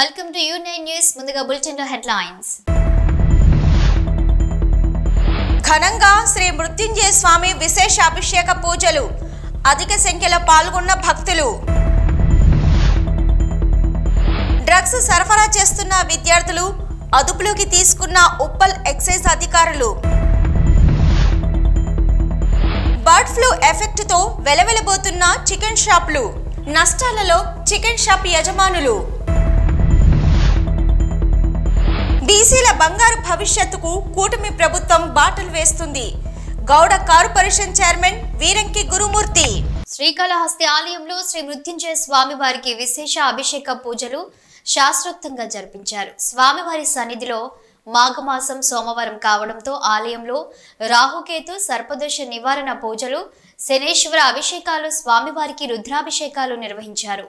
Welcome to U nine news ముందుగా bulletin headlines ఘనంగా శ్రీ మృత్యుంజయ స్వామి విశేష అభిషేక పూజలు. అధిక సంఖ్యలో పాల్గొన్న భక్తులు. డ్రగ్స్ సరఫరా చేస్తున్న విద్యార్థులు అదుపులోకి తీసుకున్న ఉప్పల్ ఎక్సైజ్ అధికారులు. బర్డ్ ఫ్లూ ఎఫెక్ట్తో వెలవెలబోతున్న చికెన్ షాపులు. నష్టాలలో చికెన్ షాప్ యజమానులు. బీసీల బంగారు భవిష్యత్తుకు కూటమి ప్రభుత్వం బాటలు వేస్తుంది. Gouda corporation chairman Veeranki Gurumurthy. Srikalahasti ఆలయంలో శ్రీ మృత్యుంజయ స్వామి వారికి విశేష అభిషేక పూజలు శాస్త్రోక్తంగా జరిపించారు. స్వామివారి సన్నిధిలో మాఘమాసం సోమవారం కావడంతో ఆలయంలో రాహుకేతు సర్పదోష నివారణ పూజలు శనేశ్వర అభిషేకాలు స్వామివారికి రుద్రాభిషేకాలు నిర్వహించారు.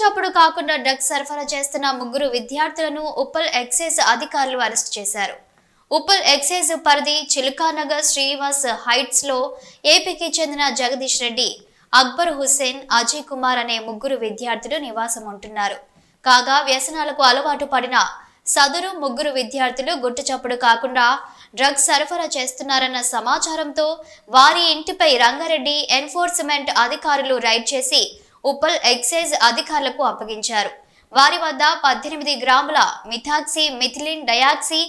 చప్పుడు కాకుండా డ్రగ్స్ సరఫరా చేస్తున్న ముగ్గురు విద్యార్థులను ఉప్పల్ ఎక్సైజ్ అధికారులు అరెస్ట్ చేశారు. ఉప్పల్ ఎక్సైజ్ పరిధి చిలుకానగర్ శ్రీనివాస్ హైట్స్లో ఏపీకి చెందిన జగదీష్ రెడ్డి అక్బర్ హుస్సేన్ అజయ్ కుమార్ అనే ముగ్గురు విద్యార్థులు నివాసం ఉంటున్నారు. కాగా వ్యసనాలకు అలవాటు పడిన సదరు ముగ్గురు విద్యార్థులు గుట్టు చప్పుడు కాకుండా డ్రగ్స్ సరఫరా చేస్తున్నారన్న సమాచారంతో వారి ఇంటిపై రంగారెడ్డి ఎన్ఫోర్స్మెంట్ అధికారులు రైడ్ చేసి ఉప్పల్ ఎక్సైజ్ అధికారులకు అప్పగించారు. వారి వద్ద పద్దెనిమిది గ్రాముల మిథాక్సీ మిథిలిన్ డయాక్సీ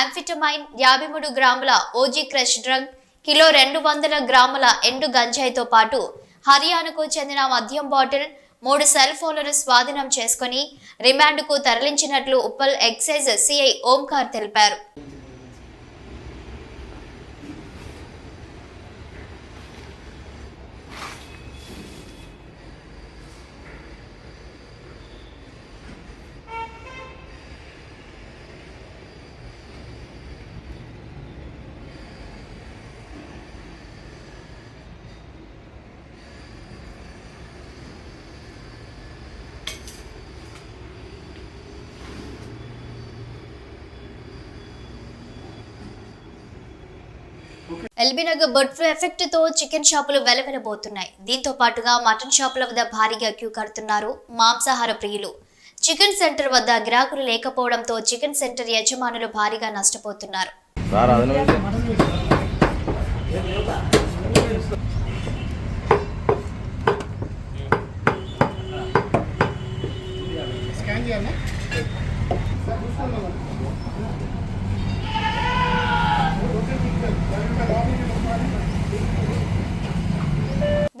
అంఫిటమైన్ యాభై మూడు గ్రాముల ఓజీ క్రష్ డ్రగ్ కిలో రెండు వందల గ్రాముల ఎండు గంజాయితో పాటు హర్యానాకు చెందిన మద్యం బాటిల్ మూడు సెల్ ఫోన్లను స్వాధీనం చేసుకుని రిమాండ్కు తరలించినట్లు ఉప్పల్ ఎక్సైజ్ సిఐ ఓంకార్ తెలిపారు. ఎల్బీనగర్ బర్డ్ ఫ్లూ ఎఫెక్ట్తో చికెన్ షాపులు వెలవెలబోతున్నాయి. దీంతో పాటుగా మటన్ షాపుల వద్ద భారీగా క్యూ కడుతున్నారు మాంసాహార ప్రియులు. చికెన్ సెంటర్ వద్ద గిరాకులు లేకపోవడంతో చికెన్ సెంటర్ యజమానులు భారీగా నష్టపోతున్నారు.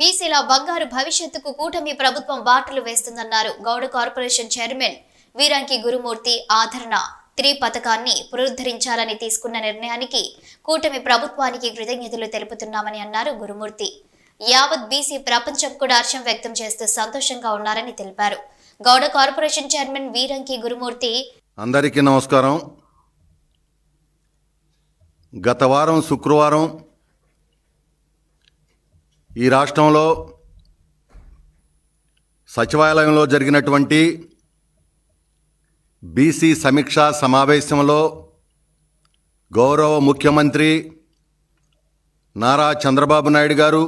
బీసీల బంగారు భవిష్యత్తుకు కూటమి ప్రభుత్వం బాటలు వేస్తుందన్నారు గౌడ కార్పొరేషన్ చైర్మన్ వీరంకి గురుమూర్తి ఆదరణ. త్రీ పథకాన్ని పునరుద్ధరించాలని తీసుకున్న నిర్ణయానికి కూటమి ప్రభుత్వానికి కృతజ్ఞతలు తెలుపుతున్నామని అన్నారు గురుమూర్తి. యావత్ బీసీ ప్రపంచం కూడా హర్షం వ్యక్తం చేస్తూ సంతోషంగా ఉన్నారని తెలిపారు. గౌడ కార్పొరేషన్ చైర్మన్ వీరంకి గురుమూర్తి అందరికీ నమస్కారం. గత వారం శుక్రవారం ఈ రాష్ట్రంలో సచివాలయంలో జరిగినటువంటి బీసీ సమీక్షా సమావేశంలో గౌరవ ముఖ్యమంత్రి నారా చంద్రబాబు నాయుడు గారు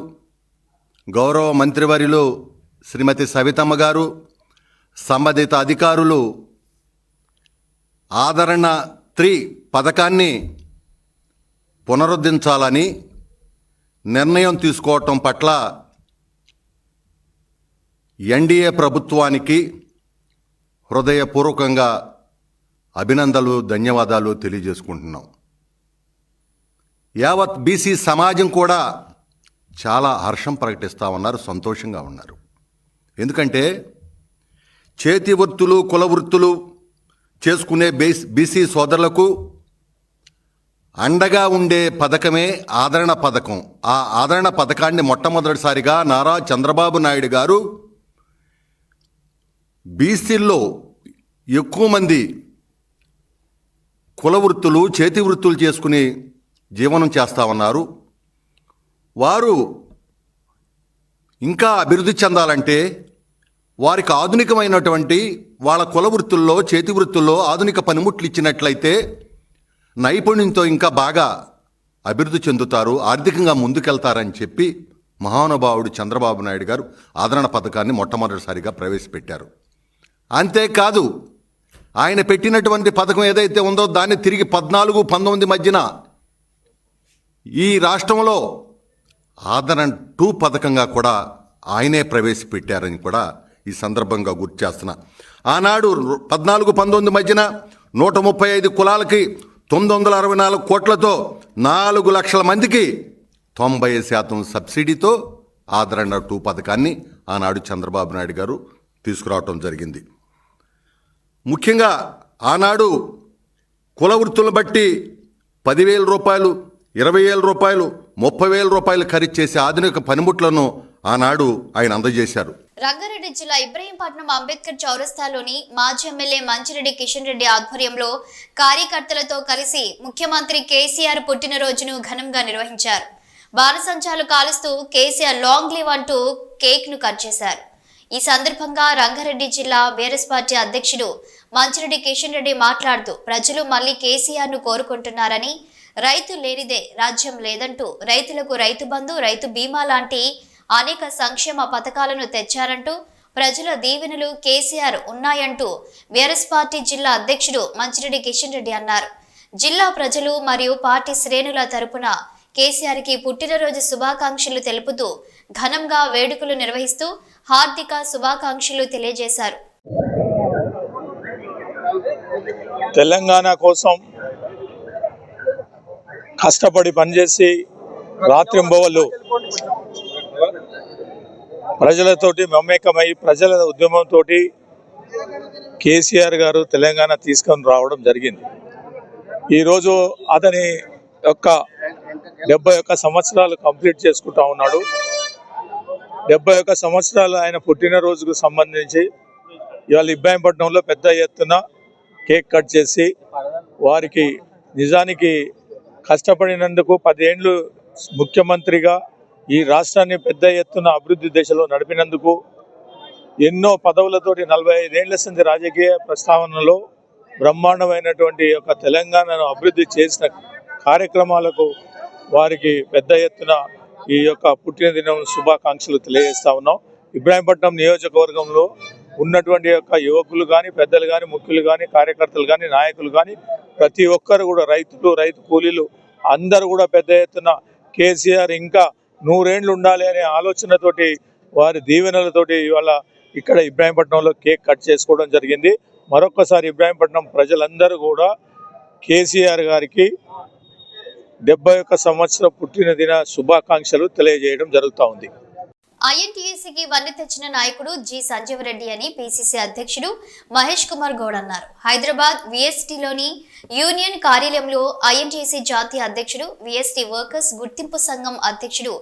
గౌరవ మంత్రివర్యులు శ్రీమతి సవితమ్మ గారు సంబంధిత అధికారులు ఆదరణ త్రీ పథకాన్ని పునరుద్ధరించాలని నిర్ణయం తీసుకోవటం పట్ల ఎన్డీఏ ప్రభుత్వానికి హృదయపూర్వకంగా అభినందనలు ధన్యవాదాలు తెలియజేసుకుంటున్నాం. యావత్ బీసీ సమాజం కూడా చాలా హర్షం ప్రకటిస్తూ ఉన్నారు సంతోషంగా ఉన్నారు. ఎందుకంటే చేతి వృత్తులు కుల వృత్తులు చేసుకునే బీసీ సోదరులకు అండగా ఉండే పథకమే ఆదరణ పథకం. ఆ ఆదరణ పథకాన్ని మొట్టమొదటిసారిగా నారా చంద్రబాబు నాయుడు గారు బీసీల్లో ఎక్కువ మంది కుల వృత్తులు చేతి వృత్తులు చేసుకుని జీవనం చేస్తూ ఉన్నారు. వారు ఇంకా అభివృద్ధి చెందాలంటే వారికి ఆధునికమైనటువంటి వాళ్ళ కుల వృత్తుల్లో చేతి వృత్తుల్లో ఆధునిక పనిముట్లు ఇచ్చినట్లయితే నైపుణ్యంతో ఇంకా బాగా అభివృద్ధి చెందుతారు ఆర్థికంగా ముందుకెళ్తారని చెప్పి మహానుభావుడు చంద్రబాబు నాయుడు గారు ఆదరణ పథకాన్ని మొట్టమొదటిసారిగా ప్రవేశపెట్టారు. అంతేకాదు ఆయన పెట్టినటువంటి పథకం ఏదైతే ఉందో దాన్ని తిరిగి పద్నాలుగు పంతొమ్మిది మధ్యన ఈ రాష్ట్రంలో ఆదరణ టూ పథకంగా కూడా ఆయనే ప్రవేశపెట్టారని కూడా ఈ సందర్భంగా గుర్తు చేస్తున్నా. ఆనాడు పద్నాలుగు పంతొమ్మిది మధ్యన నూట ముప్పై ఐదు కులాలకి తొమ్మిది వందల అరవై నాలుగు కోట్లతో నాలుగు లక్షల మందికి తొంభై శాతం సబ్సిడీతో ఆదరణ టూ పథకాన్ని ఆనాడు చంద్రబాబు నాయుడు గారు తీసుకురావటం జరిగింది. ముఖ్యంగా ఆనాడు కుల వృత్తులను బట్టి పదివేల రూపాయలు ఇరవై వేల రూపాయలు ముప్పై వేల రూపాయలు ఖరీదు చేసే ఆధునిక పనిముట్లను ఆనాడు ఆయన అందజేశారు. రంగారెడ్డి జిల్లా ఇబ్రహీంపట్నం అంబేద్కర్ చౌరస్తాలోని మాజీ ఎమ్మెల్యే మంచిరెడ్డి కిషన్ రెడ్డి ఆధ్వర్యంలో కార్యకర్తలతో కలిసి ముఖ్యమంత్రి కేసీఆర్ పుట్టినరోజును ఘనంగా నిర్వహించారు. బాణసంచాలు కాలుస్తూ కేసీఆర్ లాంగ్ లీవ్ అంటూ కేక్ను కట్ చేశారు. ఈ సందర్భంగా రంగారెడ్డి జిల్లా బీఆర్ఎస్ పార్టీ అధ్యక్షుడు మంచిరెడ్డి కిషన్ రెడ్డి మాట్లాడుతూ ప్రజలు మళ్ళీ కేసీఆర్ను కోరుకుంటున్నారని రైతు లేనిదే రాజ్యం లేదంటూ రైతులకు రైతు బంధు రైతు బీమా లాంటి అనేక సంక్షేమ పథకాలను తెచ్చారంటూ ప్రజల దీవెనలు కేసీఆర్ ఉన్నాయంటూ బీఆర్ఎస్ పార్టీ జిల్లా అధ్యక్షుడు మంచిరెడ్డి కిషన్ రెడ్డి అన్నారు. జిల్లా ప్రజలు మరియు పార్టీ శ్రేణుల తరపున కేసీఆర్కి పుట్టినరోజు శుభాకాంక్షలు తెలుపుతూ ఘనంగా వేడుకలు నిర్వహిస్తూ హార్దిక శుభాకాంక్షలు తెలియజేశారు. తెలంగాణ కోసం కష్టపడి పనిచేసి రాత్రింబవళ్ళు ప్రజలతోటి మమేకమై ప్రజల ఉద్యమంతో కేసీఆర్ గారు తెలంగాణ తీసుకొని రావడం జరిగింది. ఈరోజు అతని యొక్క డెబ్బై ఒక్క సంవత్సరాలు కంప్లీట్ చేసుకుంటా ఉన్నాడు. డెబ్బై ఒక్క సంవత్సరాలు ఆయన పుట్టినరోజుకు సంబంధించి ఇవాళ ఇబ్రాహీంపట్నంలో పెద్ద ఎత్తున కేక్ కట్ చేసి వారికి నిజానికి కష్టపడినందుకు పదేండ్లు ముఖ్యమంత్రిగా ఈ రాష్ట్రాన్ని పెద్ద ఎత్తున అభివృద్ధి దిశలో నడిపినందుకు ఎన్నో పదవులతోటి నలభై ఐదేళ్ళ సంది రాజకీయ ప్రస్తావనలో బ్రహ్మాండమైనటువంటి యొక్క తెలంగాణను అభివృద్ధి చేసిన కార్యక్రమాలకు వారికి పెద్ద ఎత్తున ఈ యొక్క పుట్టినదినం శుభాకాంక్షలు తెలియజేస్తా ఉన్నాం. ఇబ్రాహీంపట్నం నియోజకవర్గంలో ఉన్నటువంటి యొక్క యువకులు కానీ పెద్దలు కానీ ముఖ్యులు కానీ కార్యకర్తలు కానీ నాయకులు కానీ ప్రతి ఒక్కరు కూడా రైతులు రైతు కూలీలు అందరూ కూడా పెద్ద ఎత్తున కేసీఆర్ ఇంకా నూరేండ్లు ఉండాలి అనే ఆలోచనతోటి వారి దీవెనలతోటి ఇవాళ ఇక్కడ ఇబ్రాహీంపట్నంలో కేక్ కట్ చేసుకోవడం జరిగింది. మరొకసారి ఇబ్రాహీంపట్నం ప్రజలందరూ కూడా కేసీఆర్ గారికి డెబ్బై ఒక్క సంవత్సరం పుట్టినదిన శుభాకాంక్షలు తెలియజేయడం జరుగుతూ ఉంది. ఐఎన్టీఏసీకి వన్నె తెచ్చిన నాయకుడు జి సంజీవరెడ్డి అని పిసిసి అధ్యక్షుడు మహేష్ కుమార్ గౌడ్ అన్నారు. హైదరాబాద్ విఎస్టీలోని యూనియన్ కార్యాలయంలో ఐఎన్టీఏసీ జాతీయ అధ్యక్షుడు విఎస్టీ వర్కర్స్ గుర్తింపు సంఘం అధ్యక్షుడు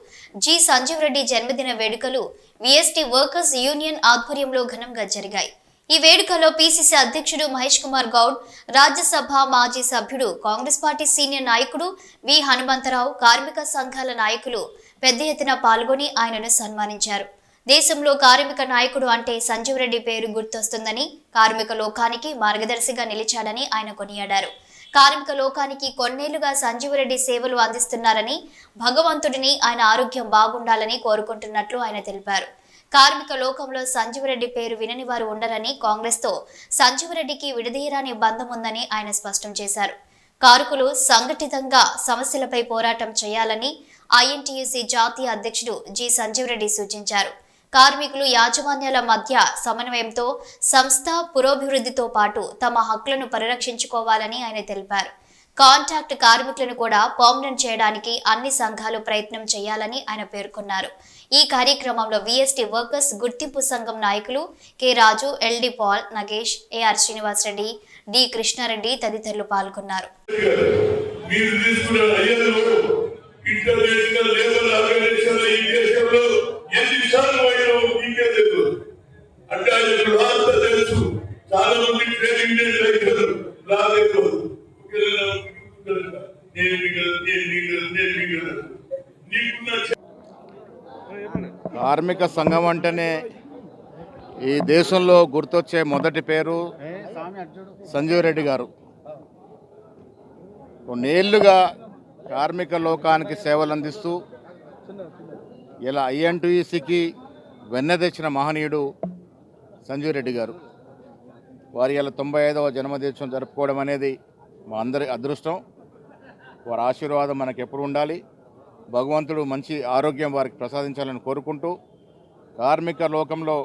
జి సంజీవరెడ్డి జన్మదిన వేడుకలు విఎస్టీ వర్కర్స్ యూనియన్ ఆధ్వర్యంలో ఘనంగా జరిగాయి. ఈ వేడుకలో పిసిసి అధ్యక్షుడు మహేష్ కుమార్ గౌడ్ రాజ్యసభ మాజీ సభ్యుడు కాంగ్రెస్ పార్టీ సీనియర్ నాయకుడు వి హనుమంతరావు కార్మిక సంఘాల నాయకులు పెద్ద ఎత్తున పాల్గొని ఆయనను సన్మానించారు. దేశంలో కార్మిక నాయకుడు అంటే సంజీవ్ రెడ్డి పేరు గుర్తొస్తుందని కార్మిక లోకానికి మార్గదర్శిగా నిలిచాడని ఆయన కొనియాడారు. కార్మిక లోకానికి కొన్నేళ్ళుగా సంజీవ్ రెడ్డి సేవలు అందిస్తున్నారని భగవంతుడిని ఆయన ఆరోగ్యం బాగుండాలని కోరుకుంటున్నట్లు ఆయన తెలిపారు. కార్మిక లోకంలో సంజీవ్ రెడ్డి పేరు వినని వారు ఉండరని కాంగ్రెస్తో సంజీవ్ రెడ్డికి విడదీయరాని బంధం ఉందని ఆయన స్పష్టం చేశారు. కారుకులు సంఘటితంగా సమస్యలపై పోరాటం చేయాలని ఐఎన్టీయూసీ జాతీయ అధ్యక్షుడు జి సంజీవ్ రెడ్డి సూచించారు. కార్మికులు యాజమాన్యాల మధ్య సమన్వయంతో సంస్థ పురోభివృద్ధితో పాటు తమ హక్కులను పరిరక్షించుకోవాలని ఆయన తెలిపారు. కాంట్రాక్ట్ కార్మికులను కూడా పర్మనెంట్ చేయడానికి అన్ని సంఘాలు ప్రయత్నం చేయాలని ఆయన పేర్కొన్నారు. ఈ కార్యక్రమంలో విఎస్టీ వర్కర్స్ గుర్తింపు సంఘం నాయకులు K Raju LD Paul Nagesh AR Srinivasa Reddy D Krishna Reddy తదితరులు పాల్గొన్నారు. ఇంటర్నేషనల్ లేబర్ ఆర్గనైజేషన్ ఈ దేశంలో ఎన్ని విషయాలు పోయినా మీకే తెలుసు అంటే ఆయన రాస్తా తెలుసు. చాలా మంది ట్రైనింగ్ రైతులు రాలేదు నేను మిగలదు నేను మిగలదు నేను మిగలదు. నీకున్న కార్మిక సంఘం అంటేనే ఈ దేశంలో గుర్తొచ్చే మొదటి పేరు సంజీవ్ రెడ్డి గారు. కొన్నేళ్ళుగా కార్మిక లోకానికి సేవలు అందిస్తూ ఇలా ఐఎన్టీసీకి వెన్న తెచ్చిన మహనీయుడు సంజీవ్ రెడ్డి గారు. వారి ఇలా తొంభై ఐదవ జన్మదినం జరుపుకోవడం అనేది మా అందరి అదృష్టం. వారి ఆశీర్వాదం మనకు ఎప్పుడు ఉండాలి. భగవంతుడు మంచి ఆరోగ్యం వారికి ప్రసాదించాలని కోరుకుంటూ కార్మిక లోకంలో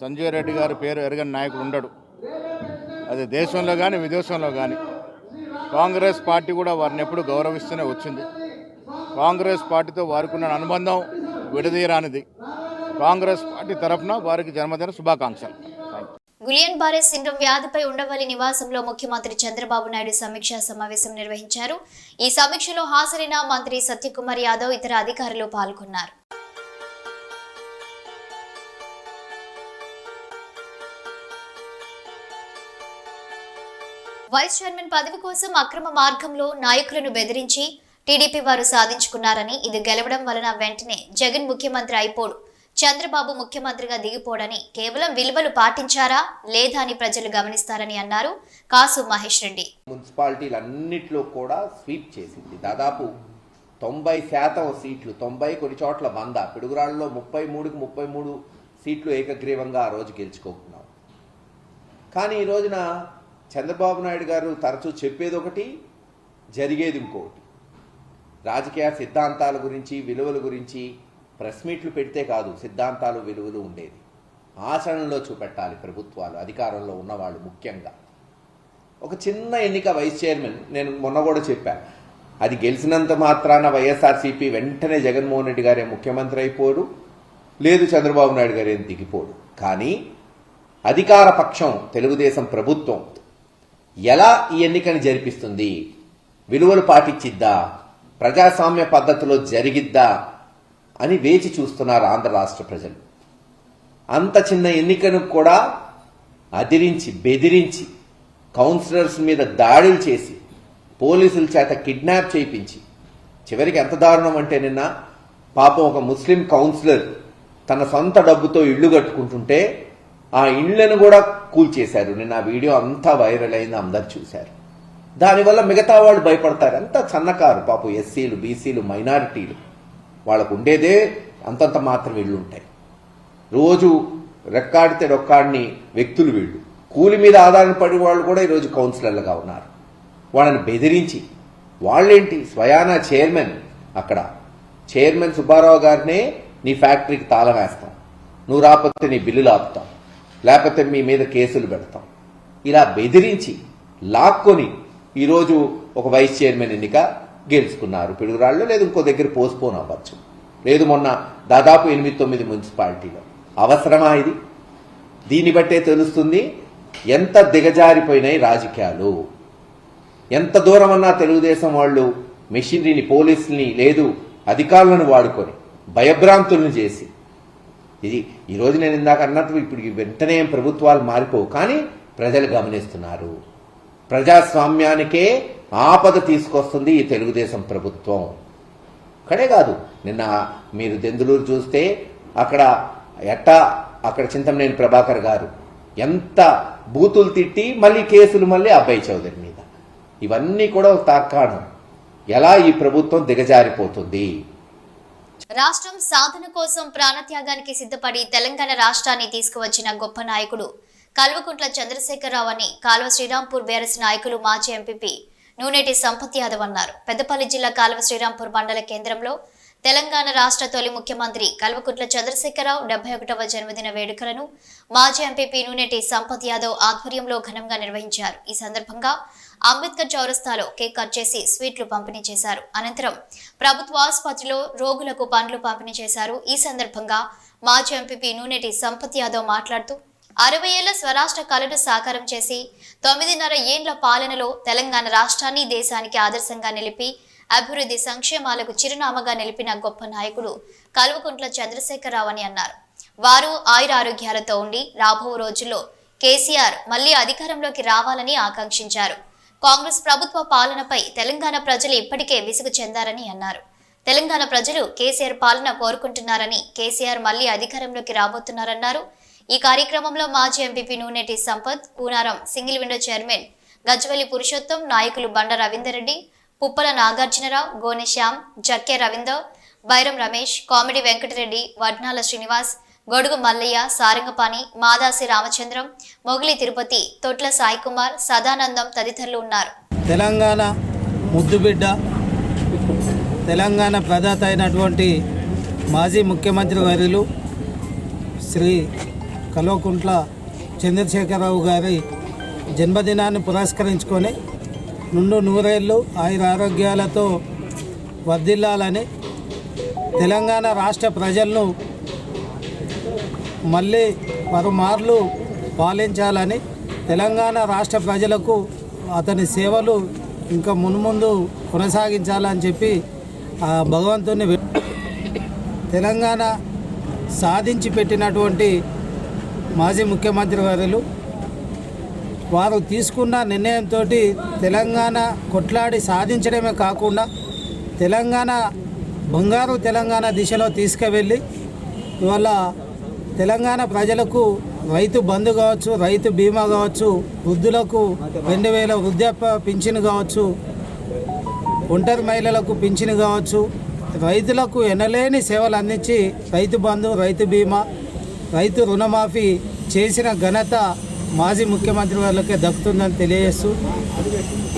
సంజయ్ రెడ్డి గారి పేరు ఎరగని నాయకుడు ఉండడు. అది దేశంలో కానీ విదేశంలో కానీ కాంగ్రెస్ పార్టీ కూడా వారిని ఎప్పుడు గౌరవిస్తూనే వచ్చింది. కాంగ్రెస్ పార్టీతో వారికి ఉన్న అనుబంధం విడదీయరానిది. కాంగ్రెస్ పార్టీ తరఫున వారికి జన్మదిన శుభాకాంక్షలు. గులియన్ బారే సిండ్రోమ్ వ్యాధిపై ఉండవల్లి నివాసంలో ముఖ్యమంత్రి చంద్రబాబు నాయుడు సమీక్షా సమావేశం నిర్వహించారు. ఈ సమీక్షలో హాజరైన మంత్రి సత్యకుమార్ యాదవ్ ఇతర అధికారులు పాల్గొన్నారు. వైస్ చైర్మన్ పదవి కోసం అక్రమ మార్గంలో నాయకులను బెదిరించి టీడీపీ వారు సాధించుకున్నారని ఇది గెలవడం వలన వెంటనే జగన్ ముఖ్యమంత్రి అయిపోడు. చంద్రబాబు ముఖ్యమంత్రిగా దిగిపోడని కేవలం విలువలు పాటించారా లేదా అని ప్రజలు గమనిస్తారని అన్నారు కాసు మహేష్ రెడ్డి. మున్సిపాలిటీలన్నిట్లో కూడా స్వీప్ చేసింది. దాదాపు తొంభై శాతం సీట్లు తొంభై కొన్ని చోట్ల వంద పిడుగురాళ్ళలో ముప్పై మూడుకి ముప్పై మూడు సీట్లు ఏకగ్రీవంగా ఆ రోజు గెలుచుకోకున్నాం. కానీ ఈ రోజున చంద్రబాబు నాయుడు గారు తరచూ చెప్పేది ఒకటి జరిగేది ఇంకొకటి రాజకీయ సిద్ధాంతాల గురించి విలువల గురించి ప్రెస్ మీట్లు పెడితే కాదు సిద్ధాంతాలు విలువలు ఉండేది. ఆచరణలో చూపెట్టాలి ప్రభుత్వాలు అధికారంలో ఉన్నవాళ్ళు ముఖ్యంగా. ఒక చిన్న ఎన్నిక వైస్ చైర్మన్ నేను మొన్న కూడా చెప్పాను అది గెలిచినంత మాత్రాన వైఎస్ఆర్సీపీ వెంటనే జగన్మోహన్ రెడ్డి గారే ముఖ్యమంత్రి అయిపోడు లేదు చంద్రబాబు నాయుడు గారే దిగిపోడు. కానీ అధికార పక్షం తెలుగుదేశం ప్రభుత్వం ఎలా ఈ ఎన్నికను జరిపిస్తుంది? విలువలు పాటించిద్దా? ప్రజాస్వామ్య పద్ధతిలో జరిగిద్దా? అని వేచి చూస్తున్నారు ఆంధ్ర రాష్ట్ర ప్రజలు. అంత చిన్న ఎన్నికను కూడా అదిరించి బెదిరించి కౌన్సిలర్స్ మీద దాడులు చేసి పోలీసుల చేత కిడ్నాప్ చేయించి చివరికి ఎంత దారుణం అంటే నిన్న పాపం ఒక ముస్లిం కౌన్సిలర్ తన సొంత డబ్బుతో ఇళ్ళు కట్టుకుంటుంటే ఆ ఇళ్ళను కూడా కూల్చేశారు నిన్న ఆ వీడియో అంతా వైరల్ అయింది అందరు చూశారు. దానివల్ల మిగతా వాళ్ళు భయపడతారు. అంత సన్నకారు పాపం ఎస్సీలు బీసీలు మైనారిటీలు. వాళ్ళకు ఉండేదే అంతంత మాత్రం ఇళ్ళు ఉంటాయి. రోజు రెక్కాడితే రొక్కాడిని వ్యక్తులు వీళ్ళు. కూలి మీద ఆధారపడి వాళ్ళు కూడా ఈరోజు కౌన్సిలర్లుగా ఉన్నారు. వాళ్ళని బెదిరించి వాళ్ళేంటి స్వయానా చైర్మన్? అక్కడ చైర్మన్ సుబ్బారావు గారినే నీ ఫ్యాక్టరీకి తాళం వేస్తాం. నువ్వు రాకపోతే నీ బిల్లులు ఆపుతాం. లేకపోతే మీ మీద కేసులు పెడతాం. ఇలా బెదిరించి లాక్కొని ఈరోజు ఒక వైస్ చైర్మన్ ఎన్నిక గెలుచుకున్నారు. పిడుగురాళ్ళు లేదు ఇంకో దగ్గర పోస్ట్పోన్ అవ్వచ్చు. లేదు మొన్న దాదాపు ఎనిమిది తొమ్మిది మున్సిపాలిటీలో. అవసరమా ఇది? దీన్ని బట్టే తెలుస్తుంది ఎంత దిగజారిపోయినాయి రాజకీయాలు. ఎంత దూరం అన్నా తెలుగుదేశం వాళ్ళు మెషినరీని పోలీసుల్ని లేదు అధికారులను వాడుకొని భయభ్రాంతులను చేసి ఇది ఈరోజు నేను ఇందాక అన్నట్టు ఇప్పుడు వెంటనే ప్రభుత్వాలు మారిపోవు. కానీ ప్రజలు గమనిస్తున్నారు. ప్రజాస్వామ్యానికే ఆపద తీసుకొస్తుంది ఈ తెలుగుదేశం ప్రభుత్వం. అక్కడే కాదు. నిన్న మీరు దెందులూరు చూస్తే అక్కడ ఎట్టా అక్కడ చింతమనేని ప్రభాకర్ గారు ఎంత బూతులు తిట్టి మళ్ళీ కేసులు మళ్ళీ అబ్బాయి చౌదరి మీద. ఇవన్నీ కూడా తాకాణం ఎలా ఈ ప్రభుత్వం దిగజారిపోతుంది? రాష్ట్రం సాధన కోసం ప్రాణత్యాగానికి సిద్ధపడి తెలంగాణ రాష్ట్రాన్ని తీసుకువచ్చిన గొప్ప నాయకుడు కల్వకుంట్ల చంద్రశేఖరరావు అని కాలువ శ్రీరాంపూర్ బీఆర్ఎస్ నాయకులు మాజీ ఎంపీపీ నూనెటి సంపత్ యాదవ్ అన్నారు. పెద్దపల్లి జిల్లా కాలువ శ్రీరాంపూర్ మండల కేంద్రంలో తెలంగాణ రాష్ట్ర తొలి ముఖ్యమంత్రి కల్వకుంట్ల చంద్రశేఖరరావు డెబ్బై ఒకటవ జన్మదిన వేడుకలను మాజీ ఎంపీపీ నూనెటి సంపత్ యాదవ్ ఆధ్వర్యంలో ఘనంగా నిర్వహించారు. ఈ సందర్భంగా అంబేద్కర్ చౌరస్తాలో కేక్ కట్ చేసి స్వీట్లు పంపిణీ చేశారు. అనంతరం ప్రభుత్వ ఆసుపత్రిలో రోగులకు పండ్లు పంపిణీ చేశారు. ఈ సందర్భంగా మాజీ ఎంపీపీ నూనెటి సంపత్ యాదవ్ మాట్లాడుతూ అరవై ఏళ్ళ స్వరాష్ట్ర కళను సాకారం చేసి తొమ్మిదిన్నర ఏండ్ల పాలనలో తెలంగాణ రాష్ట్రాన్ని దేశానికి ఆదర్శంగా నిలిపి అభివృద్ధి సంక్షేమాలకు చిరునామాగా నిలిపిన గొప్ప నాయకుడు కల్వకుంట్ల చంద్రశేఖరరావు అని అన్నారు. వారు ఆయుర ఆరోగ్యాలతో ఉండి రాబో రోజుల్లో కేసీఆర్ మళ్ళీ అధికారంలోకి రావాలని ఆకాంక్షించారు. కాంగ్రెస్ ప్రభుత్వ పాలనపై తెలంగాణ ప్రజలు ఇప్పటికే విసుగు చెందారని అన్నారు. తెలంగాణ ప్రజలు కేసీఆర్ పాలన కోరుకుంటున్నారని కేసీఆర్ మళ్ళీ అధికారంలోకి రాబోతున్నారన్నారు. ఈ కార్యక్రమంలో మాజీ MPP Nuneti Sampath Koonaram single window chairman Gajwelli Purushottam నాయకులు బండ రవీందర్ రెడ్డి పుప్పల నాగార్జునరావు గోనె శ్యామ్ జక్కే రవీందర్ బైరం రమేష్ కామెడీ వెంకటరెడ్డి వడ్నాల శ్రీనివాస్ గొడుగు మల్లయ్య సారంగపాణి మాదాసి రామచంద్రం మొగిలి తిరుపతి తొట్ల సాయికుమార్ సదానందం తదితరులు ఉన్నారు. తెలంగాణ ముద్దుబిడ్డ తెలంగాణ ప్రదాత అయినటువంటి మాజీ ముఖ్యమంత్రి వర్యులు శ్రీ కల్వకుంట్ల చంద్రశేఖరరావు గారి జన్మదినాన్ని పురస్కరించుకొని నుండు నూరేళ్ళు ఆయుర ఆరోగ్యాలతో వర్ధిల్లాలని తెలంగాణ రాష్ట్ర ప్రజలను మళ్ళీ మరుమార్లు పాలించాలని తెలంగాణ రాష్ట్ర ప్రజలకు అతని సేవలు ఇంకా మున్ముందు కొనసాగించాలని చెప్పి ఆ భగవంతుని తెలంగాణ సాధించి పెట్టినటువంటి మాజీ ముఖ్యమంత్రి వర్యులు వారు తీసుకున్న నిర్ణయంతో తెలంగాణ కొట్లాడి సాధించడమే కాకుండా తెలంగాణ బంగారు తెలంగాణ దిశలో తీసుకువెళ్ళి ఇవాళ తెలంగాణ ప్రజలకు రైతు బంధు కావచ్చు రైతు బీమా కావచ్చు వృద్ధులకు రెండు వేల వృద్ధాప్య పింఛను కావచ్చు ఒంటరి మహిళలకు పింఛను కావచ్చు రైతులకు ఎనలేని సేవలు అందించి రైతు బంధు రైతు బీమా రైతు రుణమాఫీ చేసిన ఘనత మాజీ ముఖ్యమంత్రి వాళ్ళకే దక్కుతుందని తెలియజేస్తూ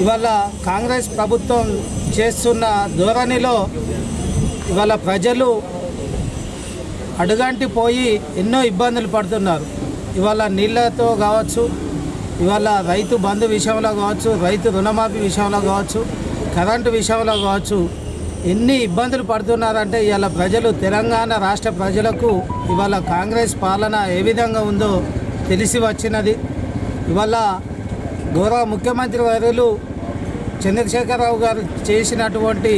ఇవాళ కాంగ్రెస్ ప్రభుత్వం చేస్తున్న ధోరణిలో ఇవాళ ప్రజలు అడుగంటి పోయి ఎన్నో ఇబ్బందులు పడుతున్నారు. ఇవాళ నీళ్ళతో కావచ్చు ఇవాళ రైతు బంధు విషయంలో కావచ్చు రైతు రుణమాఫీ విషయంలో కావచ్చు కరెంటు విషయంలో కావచ్చు ఎన్ని ఇబ్బందులు పడుతున్నారంటే ఇవాళ ప్రజలు తెలంగాణ రాష్ట్ర ప్రజలకు ఇవాళ కాంగ్రెస్ పాలన ఏ విధంగా ఉందో తెలిసి వచ్చినది. ఇవాళ గౌరవ ముఖ్యమంత్రి వర్యులు చంద్రశేఖరరావు గారు చేసినటువంటి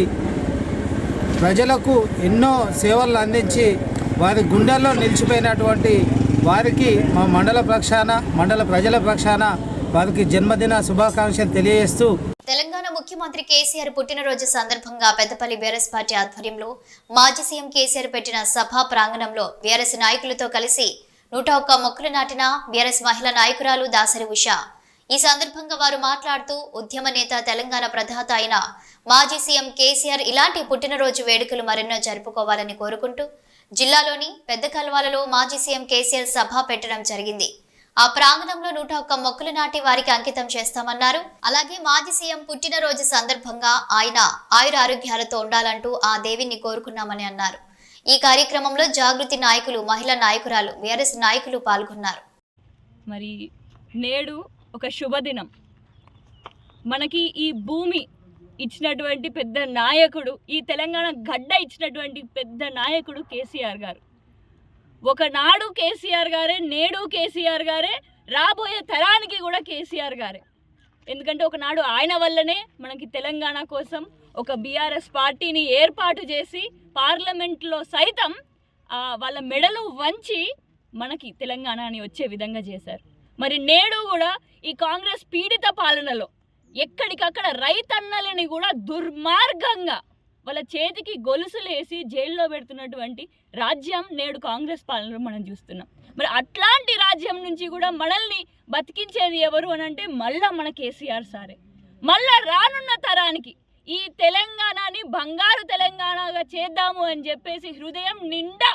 ప్రజలకు ఎన్నో సేవలు అందించి వారి గుండెల్లో నిలిచిపోయినటువంటి వారికి మా మండల పక్షాన మండల ప్రజల పక్షాన వారికి జన్మదిన శుభాకాంక్షలు తెలియజేస్తూ తెలంగాణ ముఖ్యమంత్రి కేసీఆర్ పుట్టినరోజు సందర్భంగా పెద్దపల్లి బీఆర్ఎస్ పార్టీ ఆధ్వర్యంలో మాజీ సీఎం కేసీఆర్ పెట్టిన సభా ప్రాంగణంలో బీఆర్ఎస్ నాయకులతో కలిసి నూట ఒక్క మొక్కలు నాటిన బీఆర్ఎస్ మహిళా నాయకురాలు దాసరి ఉష. ఈ సందర్భంగా వారు మాట్లాడుతూ ఉద్యమ నేత తెలంగాణ ప్రధాత అయిన మాజీ సీఎం కేసీఆర్ ఇలాంటి పుట్టినరోజు వేడుకలు మరెన్నో జరుపుకోవాలని కోరుకుంటూ జిల్లాలోని పెద్ద కల్వాలలో మాజీ సీఎం కేసీఆర్ సభ పెట్టడం జరిగింది. ఆ ప్రాంగణంలో నూట ఒక్క మొక్కలు నాటి వారికి అంకితం చేస్తామన్నారు. అలాగే మాజీ సీఎం పుట్టినరోజు సందర్భంగా ఆయన ఆయుర ఆరోగ్యాలతో ఉండాలంటూ ఆ దేవిని కోరుకున్నామని అన్నారు. ఈ కార్యక్రమంలో జాగృతి నాయకులు మహిళా నాయకురాలు బీఆర్ఎస్ నాయకులు పాల్గొన్నారు. మరి నేడు ఒక శుభదినం. మనకి ఈ భూమి ఇచ్చినటువంటి పెద్ద నాయకుడు ఈ తెలంగాణ గడ్డ ఇచ్చినటువంటి పెద్ద నాయకుడు కేసీఆర్ గారు. ఒకనాడు కేసీఆర్ గారే నేడు కేసీఆర్ గారే రాబోయే తరానికి కూడా కేసీఆర్ గారే. ఎందుకంటే ఒకనాడు ఆయన వల్లనే మనకి తెలంగాణ కోసం ఒక బీఆర్ఎస్ పార్టీని ఏర్పాటు చేసి పార్లమెంట్లో సైతం వాళ్ళ మెడలు వంచి మనకి తెలంగాణ అని వచ్చే విధంగా చేశారు. మరి నేడు కూడా ఈ కాంగ్రెస్ పీడిత పాలనలో ఎక్కడికక్కడ రైతన్నలని కూడా దుర్మార్గంగా వాళ్ళ చేతికి గొలుసులేసి జైల్లో పెడుతున్నటువంటి రాజ్యం నేడు కాంగ్రెస్ పాలనలో మనం చూస్తున్నాం. మరి అట్లాంటి రాజ్యం నుంచి కూడా మనల్ని బతికించేది ఎవరు అని అంటే మళ్ళా మన కేసీఆర్ సారే. మళ్ళా రానున్న తరానికి ఈ తెలంగాణని బంగారు తెలంగాణగా చేద్దాము అని చెప్పేసి హృదయం నిండా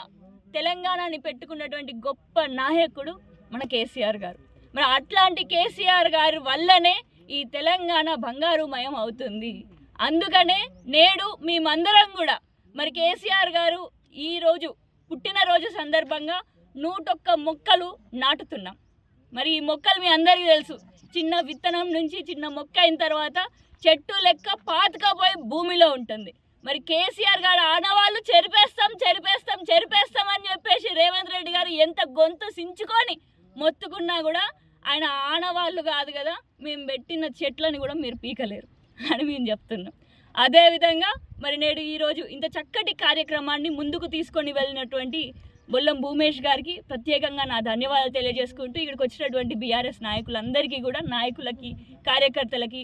తెలంగాణని పెట్టుకున్నటువంటి గొప్ప నాయకుడు మన కేసీఆర్ గారు. మరి అట్లాంటి కేసీఆర్ గారి వల్లనే ఈ తెలంగాణ బంగారుమయం అవుతుంది. అందుకనే నేడు మేమందరం కూడా మరి కేసీఆర్ గారు ఈరోజు పుట్టినరోజు సందర్భంగా నూటొక్క మొక్కలు నాటుతున్నాం. మరి ఈ మొక్కలు మీ అందరికీ తెలుసు. చిన్న విత్తనం నుంచి చిన్న మొక్క అయిన తర్వాత చెట్టు లెక్క పాతకపోయి భూమిలో ఉంటుంది. మరి కేసీఆర్ గారు ఆనవాళ్ళు చెరిపేస్తాం చెరిపేస్తాం చెరిపేస్తాం అని చెప్పేసి రేవంత్ రెడ్డి గారు ఎంత గొంతు సించుకొని మొత్తుకున్నా కూడా ఆయన ఆనవాళ్ళు కాదు కదా మేము పెట్టిన చెట్లని కూడా మీరు పీకలేరు అని మేము చెప్తున్నాం. అదేవిధంగా మరి నేడు ఈరోజు ఇంత చక్కటి కార్యక్రమాన్ని ముందుకు తీసుకొని వెళ్ళినటువంటి బొల్లం భూమేష్ గారికి ప్రత్యేకంగా నా ధన్యవాదాలు తెలియజేసుకుంటూ ఇక్కడికి వచ్చినటువంటి బీఆర్ఎస్ నాయకులందరికీ కూడా నాయకులకి కార్యకర్తలకి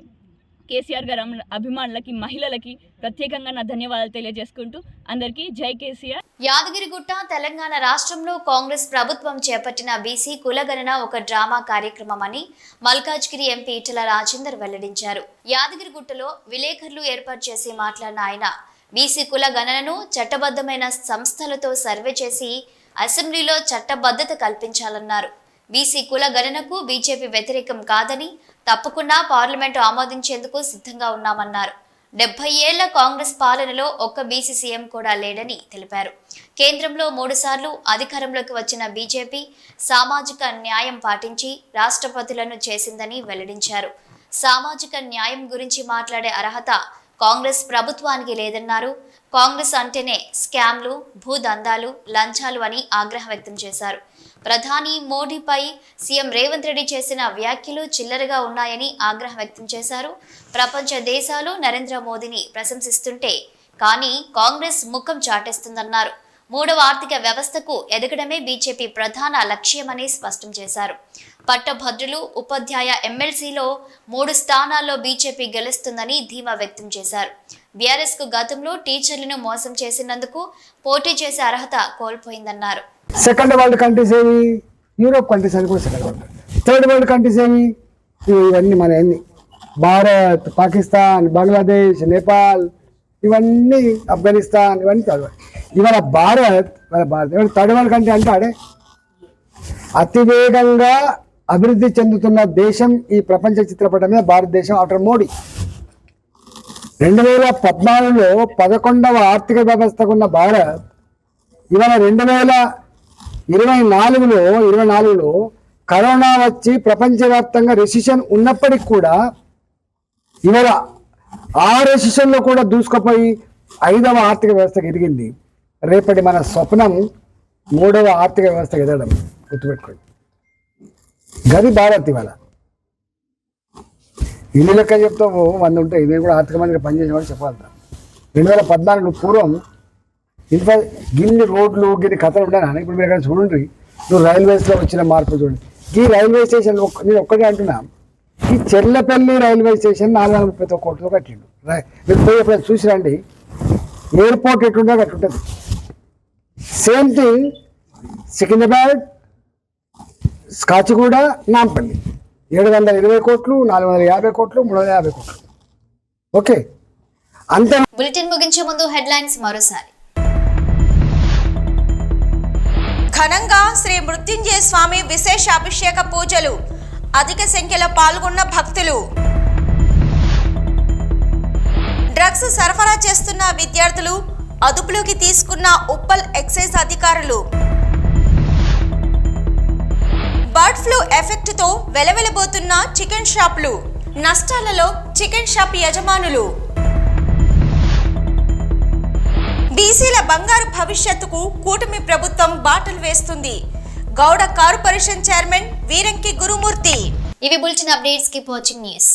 కేసీఆర్ గారు అభిమానులకి మహిళలకి ప్రత్యేకంగా నా ధన్యవాదాలు తెలియజేసుకుంటూ అందరికీ జై కేసీఆర్. యాదగిరిగుట్ట తెలంగాణ రాష్ట్రంలో కాంగ్రెస్ ప్రభుత్వం చేపట్టిన బీసీ కులగణన ఒక డ్రామా కార్యక్రమం అని మల్కాజ్గిరి ఎంపీ ఇటల రాజేందర్ వెల్లడించారు. యాదగిరిగుట్టలో విలేకరులు ఏర్పాటు చేసి మాట్లాడిన ఆయన బీసీ కుల గణనను చట్టబద్ధమైన సంస్థలతో సర్వే చేసి అసెంబ్లీలో చట్టబద్ధత కల్పించాలన్నారు. బీసీ కుల గణనకు బీజేపీ వ్యతిరేకం కాదని తప్పకుండా పార్లమెంటు ఆమోదించేందుకు సిద్ధంగా ఉన్నామన్నారు. డెబ్బై ఏళ్ళ కాంగ్రెస్ పాలనలో ఒక్క బీసీ సీఎం కూడా లేడని తెలిపారు. కేంద్రంలో మూడుసార్లు అధికారంలోకి వచ్చిన బీజేపీ సామాజిక న్యాయం పాటించి రాష్ట్రపతులను చేసిందని వెల్లడించారు. సామాజిక న్యాయం గురించి మాట్లాడే అర్హత కాంగ్రెస్ ప్రభుత్వానికి లేదన్నారు. కాంగ్రెస్ అంటేనే స్కామ్లు భూదందాలు లంచాలు అని ఆగ్రహం వ్యక్తం చేశారు. ప్రధాని మోడీపై సీఎం రేవంత్ రెడ్డి చేసిన వ్యాఖ్యలు చిల్లరగా ఉన్నాయని ఆగ్రహం వ్యక్తం చేశారు. ప్రపంచ దేశాలు నరేంద్ర మోదీని ప్రశంసిస్తుంటే కానీ కాంగ్రెస్ ముఖం చాటేస్తుందన్నారు. మూడవ ఆర్థిక వ్యవస్థకు ఎదగడమే బీజేపీ ప్రధాన లక్ష్యమని స్పష్టం చేశారు. పట్టభద్రులు ఉపాధ్యాయ ఎమ్మెల్సీలో మూడు స్థానాల్లో బీజేపీ గెలుస్తుందని ధీమా వ్యక్తం చేశారు. బీఆర్ఎస్కు గతంలో టీచర్లను మోసం చేసినందుకు పోటీ చేసే అర్హత కోల్పోయిందన్నారు. సెకండ్ వరల్డ్ కంట్రీస్ ఏవి? యూరోప్ కంట్రీస్ అని కూడా second world third world countries ఏవి? ఇవన్నీ మన ఎన్ని భారత్ పాకిస్తాన్ బంగ్లాదేశ్ నేపాల్ ఇవన్నీ ఆఫ్ఘనిస్తాన్ ఇవన్నీ థర్డ్ వరల్డ్ ఇవాళ భారత్ ఇవాళ భారత్. ఇవాళ థర్డ్ వరల్డ్ కంట్రీ అంటాడే అతివేగంగా అభివృద్ధి చెందుతున్న దేశం ఈ ప్రపంచ చిత్రపటం మీద భారతదేశం ఆఫ్టర్ మోడీ రెండు వేల పద్నాలుగులో పదకొండవ ఆర్థిక వ్యవస్థకున్న భారత్ ఇవాళ రెండు వేల ఇరవై నాలుగులో ఇరవై నాలుగులో కరోనా వచ్చి ప్రపంచవ్యాప్తంగా రెసిషన్ ఉన్నప్పటికి కూడా ఇవాళ ఆ రెసిషన్లో కూడా దూసుకుపోయి ఐదవ ఆర్థిక వ్యవస్థకు ఎదిగింది. రేపటి మన స్వప్నం మూడవ ఆర్థిక వ్యవస్థకు ఎదగడం. గుర్తుపెట్టుకోండి. గది భారత్ ఇవాళ. ఇన్ని లెక్క చెప్తావు వంద ఉంటాయి నేను కూడా ఆర్థిక మంత్రి పనిచేసేవాడు చెప్పాలి రెండు వేల పద్నాలుగు పూర్వం ఇన్ఫా గిన్ని రోడ్లు గిన్ని కథలు ఉండనా ఇప్పుడు మీరు ఇక్కడ చూడండి. నువ్వు రైల్వేస్లో వచ్చిన మార్పు చూడండి. ఈ రైల్వే స్టేషన్ నేను ఒక్కటే అంటున్నా. ఈ చెర్లపల్లి రైల్వే స్టేషన్ నాలుగు వందల ముప్పై తొమ్మిది కోట్లతో కట్టిండు. మీరు పోయి ఎప్పుడైనా చూసి రండి ఎయిర్పోర్ట్ ఎట్లుందో అట్లుంటుంది. Same thing Secunderabad Kachiguda Nampally. ఏడు వందల ఇరవై కోట్లు నాలుగు వందల యాభై కోట్లు మూడు వందల యాభై కోట్లు. ఓకే. అంతే బులెటిన్ ముగించే ముందు హెడ్లైన్స్ మరోసారి. ఘనంగా శ్రీ మృత్యుంజయ స్వామి విశేష అభిషేక పూజలు. అధిక సంఖ్యలో పాల్గొన్న భక్తులు. డ్రగ్స్ సరఫరా చేస్తున్న విద్యార్థులు అదుపులోకి తీసుకున్న ఉప్పల్ ఎక్సైజ్ అధికారులు. బర్డ్ ఫ్లూ ఎఫెక్ట్తో వెలవెలబోతున్న చికెన్ షాప్లు. నష్టాలలో చికెన్ షాప్ యజమానులు. బీసీల బంగారు భవిష్యత్తుకు కూటమి ప్రభుత్వం బాటలు వేస్తుంది. Gouda corporation chairman Veeranki Gurumurthy. ఇవి bulletin updates keep watching news